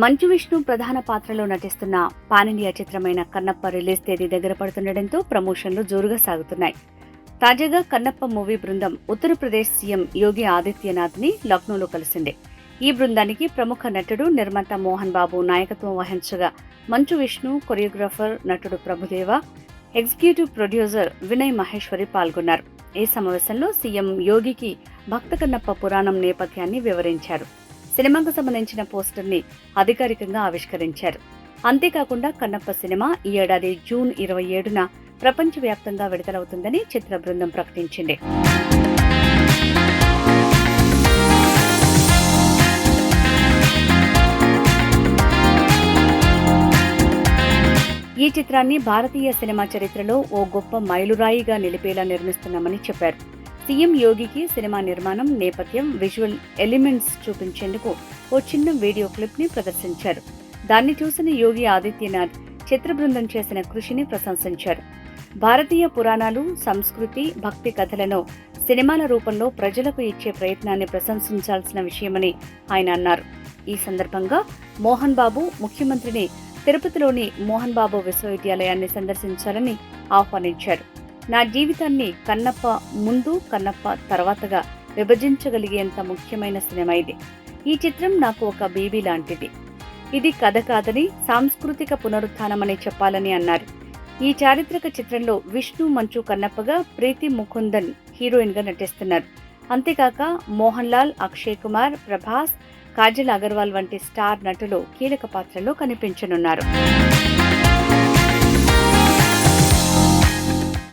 మంచు విష్ణు ప్రధాన పాత్రలో నటిస్తున్న పానిండియా చిత్రమైన కన్నప్ప రిలీజ్ తేదీ దగ్గర పడుతుండటంతో ప్రమోషన్లు జోరుగా సాగుతున్నాయి. తాజాగా కన్నప్ప మూవీ బృందం ఉత్తరప్రదేశ్ సీఎం యోగి ఆదిత్యనాథ్ని లక్నోలో కలిసింది. ఈ బృందానికి ప్రముఖ నటుడు నిర్మాత మోహన్ బాబు నాయకత్వం వహించగా మంచు విష్ణు కొరియోగ్రాఫర్ నటుడు ప్రభుదేవ ఎగ్జిక్యూటివ్ ప్రొడ్యూసర్ వినయ్ మహేశ్వరి పాల్గొన్నారు. ఈ సమావేశంలో సీఎం యోగికి భక్త కన్నప్ప పురాణం నేపథ్యాన్ని వివరించారు. సినిమాకు సంబంధించిన పోస్టర్ని అధికారికంగా ఆవిష్కరించారు. అంతేకాకుండా కన్నప్ప సినిమా ఈ ఏడాది జూన్ ఇరవై ఏడున ప్రపంచవ్యాప్తంగా విడుదలవుతుందని చిత్ర బృందం ప్రకటించింది. ఈ చిత్రాన్ని భారతీయ సినిమా చరిత్రలో ఓ గొప్ప మైలురాయిగా నిలిపేలా నిర్మిస్తున్నామని చెప్పారు. సీఎం యోగికి సినిమా నిర్మాణం నేపథ్యం విజువల్ ఎలిమెంట్స్ చూపించేందుకు ఓ చిన్న వీడియో క్లిప్ని ప్రదర్శించారు. దాన్ని చూసిన యోగి ఆదిత్యనాథ్ చిత్ర బృందం చేసిన కృషిని ప్రశంసించారు. భారతీయ పురాణాలు సంస్కృతి భక్తి కథలను సినిమాల రూపంలో ప్రజలకు ఇచ్చే ప్రయత్నాన్ని ప్రశంసించాల్సిన విషయమని ఆయన అన్నారు. ఈ సందర్భంగా మోహన్ బాబు ముఖ్యమంత్రిని తిరుపతిలోని మోహన్ బాబు విశ్వవిద్యాలయాన్ని సందర్శించాలని ఆహ్వానించారు. నా జీవితాన్ని కన్నప్ప ముందు కన్నప్ప తర్వాతగా విభజించగలిగేంత ముఖ్యమైన సినిమా ఇది. ఈ చిత్రం నాకు ఒక బేబీ లాంటిది. ఇది కథ కాదని సాంస్కృతిక పునరుత్థానమని చెప్పాలని అన్నారు. ఈ చారిత్రక చిత్రంలో విష్ణు మంచు కన్నప్పగా ప్రీతి ముకుందన్ హీరోయిన్గా నటిస్తున్నారు. అంతేకాక మోహన్ లాల్ అక్షయ్ కుమార్ ప్రభాస్ కాజల్ అగర్వాల్ వంటి స్టార్ నటులు కీలక పాత్రలో కనిపించనున్నారు.